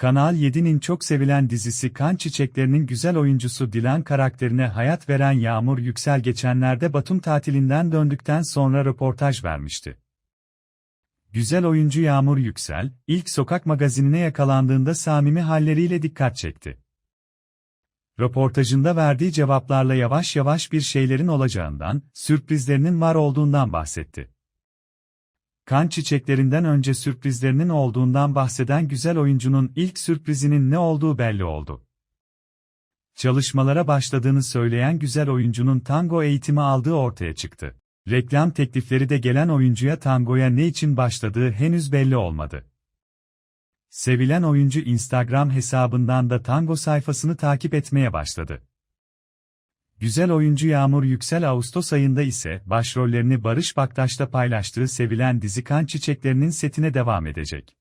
Kanal 7'nin çok sevilen dizisi Kan Çiçeklerinin güzel oyuncusu Dilan karakterine hayat veren Yağmur Yüksel geçenlerde Batum tatilinden döndükten sonra röportaj vermişti. Güzel oyuncu Yağmur Yüksel, ilk sokak magazinine yakalandığında samimi halleriyle dikkat çekti. Röportajında verdiği cevaplarla yavaş yavaş bir şeylerin olacağından, sürprizlerinin var olduğundan bahsetti. Kan çiçeklerinden önce sürprizlerinin olduğundan bahseden güzel oyuncunun ilk sürprizinin ne olduğu belli oldu. Çalışmalara başladığını söyleyen güzel oyuncunun tango eğitimi aldığı ortaya çıktı. Reklam teklifleri de gelen oyuncuya tangoya ne için başladığı henüz belli olmadı. Sevilen oyuncu Instagram hesabından da tango sayfasını takip etmeye başladı. Güzel oyuncu Yağmur Yüksel Ağustos ayında ise başrollerini Barış Baktaş'ta paylaştığı sevilen dizi Kan Çiçeklerinin setine devam edecek.